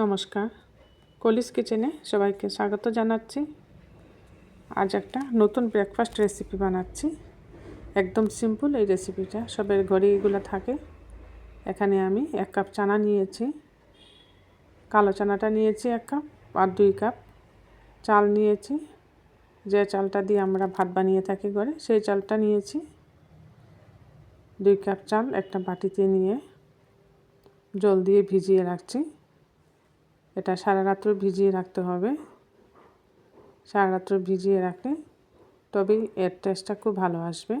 নমস্কার। কলিস কিচেনে সবাইকে স্বাগত জানাচ্ছি। আজ একটা নতুন ব্রেকফাস্ট রেসিপি বানাচ্ছি। একদম সিম্পল এই রেসিপিটা সবের ঘরে এগুলো থাকে। এখানে আমি এক কাপ চানা নিয়েছি। কালো চানাটা নিয়েছি এক কাপ আর দুই কাপ চাল নিয়েছি। যে চালটা দিয়ে আমরা ভাত বানিয়ে থাকি ঘরে, সেই চালটা নিয়েছি। দুই কাপ চাল একটা বাটিতে নিয়ে জল দিয়ে ভিজিয়ে রাখছি। এটা সারা রাত্র ভিজিয়ে রাখতে হবে। সারা রাত্র ভিজিয়ে রাখলে তবেই এর টেস্টটা খুব ভালো আসবে।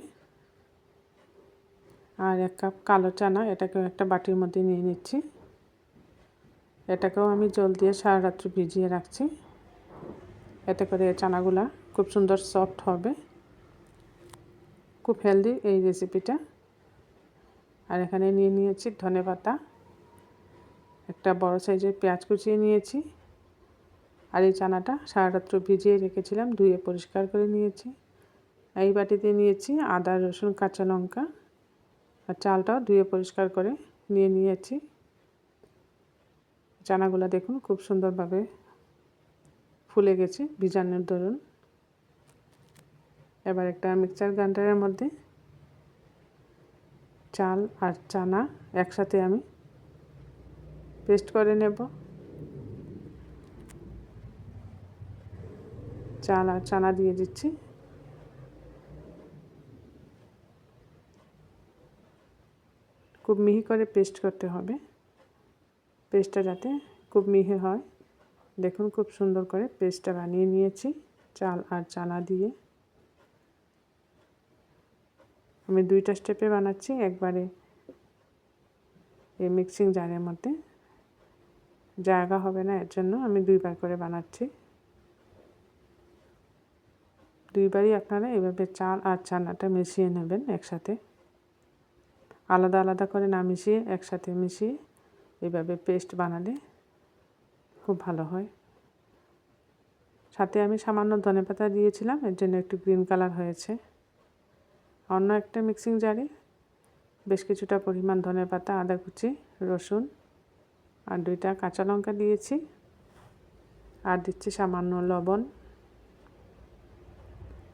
আর এক কাপ কালো চানা, এটাকেও একটা বাটির মধ্যে নিয়ে নিচ্ছি। এটাকেও আমি জল দিয়ে সারা রাত্র ভিজিয়ে রাখছি। এতে করে চানাগুলা খুব সুন্দর সফট হবে। খুব হেলদি এই রেসিপিটা আর এখানে নিয়ে নিয়েছি ধনে পাতা একটা বড় সাইজের পেঁয়াজ কুচিয়ে নিয়েছি। আর এই চানাটা সারা রাত্র ভিজিয়ে রেখেছিলাম, ধুয়ে পরিষ্কার করে নিয়েছি। এই বাটিতে নিয়েছি আদা, রসুন, কাঁচা লঙ্কা। আর চালটাও ধুয়ে পরিষ্কার করে নিয়ে নিয়েছি। চানাগুলো দেখুন খুব সুন্দরভাবে ফুলে গেছে, ভিজানোর দরুন। এবার একটা মিক্সার গ্রাইন্ডারের মধ্যে চাল আর চানা একসাথে আমি পেস্ট করে নেব। আর চানা দিয়ে দিচ্ছি। খুব মিহি করে পেস্ট করতে হবে। পেস্টটা যাতে খুব মিহি হয়। দেখুন খুব সুন্দর করে পেস্টটা বানিয়ে নিয়েছি চাল আর চানা দিয়ে। আমি দুইটা স্টেপে বানাচ্ছি, একবারে এই মিক্সিং জারের মধ্যে। জায়গা হবে না, এর জন্য আমি দুইবার করে বানাচ্ছি। দুইবারই আপনারা এভাবে চাল আর চানাটা মিশিয়ে নেবেন একসাথে। আলাদা আলাদা করে না মিশিয়ে একসাথে মিশিয়ে এইভাবে পেস্ট বানালে খুব ভালো হয়। সাথে আমি সামান্য ধনে পাতা দিয়েছিলাম, এর জন্য একটু গ্রিন কালার হয়েছে। অন্য একটা মিক্সিং জারে বেশ কিছুটা পরিমাণ ধনে পাতা, আদা কুচি, রসুন আর দুইটা কাঁচা লঙ্কা দিয়েছি। আর দিচ্ছি সামান্য লবণ।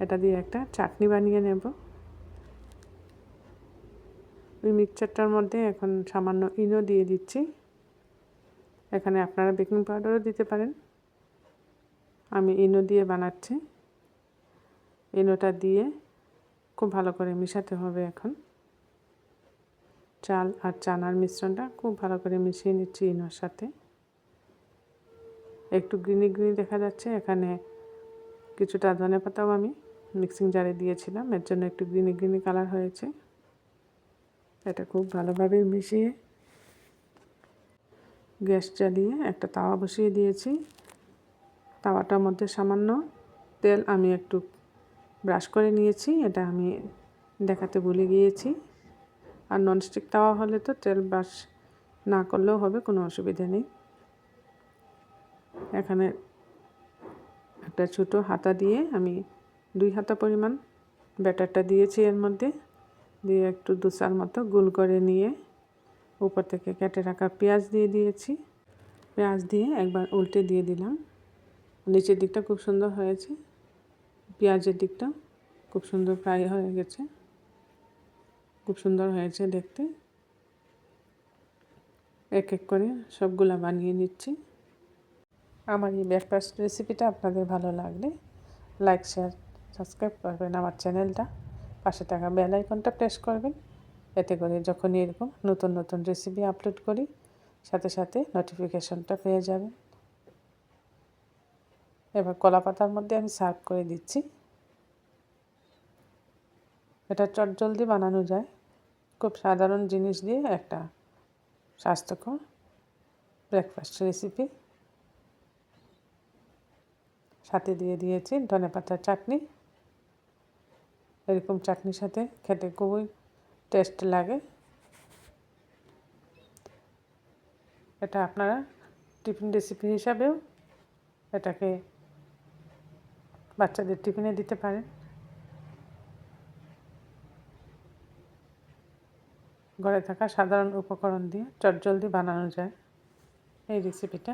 এটা দিয়ে একটা চাটনি বানিয়ে নেব। ওই মিক্সচারটার মধ্যে এখন সামান্য ইনো দিয়ে দিচ্ছি। এখানে আপনারা বেকিং পাউডারও দিতে পারেন। আমি ইনো দিয়ে বানাচ্ছি। ইনোটা দিয়ে খুব ভালো করে মিশাতে হবে এখন। চাল আর চানার মিশ্রণটা খুব ভালো করে মিশিয়ে নিচ্ছি ইনোর সাথে। একটু গ্রিনি গ্রিনি দেখা যাচ্ছে, এখানে কিছুটা ধনে পাতাও আমি মিক্সিং জারে দিয়েছিলাম, এর জন্য একটু গ্রিনি গ্রিনি কালার হয়েছে। এটা খুব ভালোভাবে মিশিয়ে গ্যাস জ্বালিয়ে একটা তাওয়া বসিয়ে দিয়েছি। তাওয়াটার মধ্যে সামান্য তেল আমি একটু ব্রাশ করে নিয়েছি, এটা আমি দেখাতে ভুলে গিয়েছি। আর ননস্টিক তাওয়া হলে তো তেল ব্রাশ না করলেও হবে, কোনো অসুবিধা নেই। এখানে একটা ছোটো হাতা দিয়ে আমি দুই হাতা পরিমাণ ব্যাটারটা দিয়েছি এর মধ্যে। দিয়ে একটু দুসার মতো গুল করে নিয়ে উপর থেকে কেটে রাখা পেঁয়াজ দিয়ে দিয়েছি। পেঁয়াজ দিয়ে একবার উল্টে দিয়ে দিলাম। নিচের দিকটা খুব সুন্দর হয়েছে। পেঁয়াজের দিকটা খুব সুন্দর ফ্রাই হয়ে গেছে। খুব সুন্দর হয়েছে দেখতে। এক এক করে সবগুলা বানিয়ে নিচ্ছি। আমার এই ব্রেকফাস্ট রেসিপিটা আপনাদের ভালো লাগলে লাইক শেয়ার সাবস্ক্রাইব করবেন আমার চ্যানেলটা পাশে থাকা বেল আইকনটা প্রেস করবেন। এতে করে যখনই এরকম নতুন নতুন রেসিপি আপলোড করি, সাথে সাথে নোটিফিকেশনটা পেয়ে যাবেন। এবার কলা পাতার মধ্যে আমি সার্ভ করে দিচ্ছি। এটা চট জলদি বানানো যায়। খুব সাধারণ জিনিস দিয়ে একটা স্বাস্থ্যকর ব্রেকফাস্ট রেসিপি সাথে দিয়ে দিয়েছি ধনে পাতার চাটনি। এরকম চাটনির সাথে খেতে খুবই টেস্ট লাগে। এটা আপনারা টিফিন রেসিপি হিসাবেও এটাকে বাচ্চাদের টিফিনে দিতে পারেন। ঘরে থাকা সাধারণ উপকরণ দিয়ে চটজলদি বানানো যায়। এই রেসিপিটা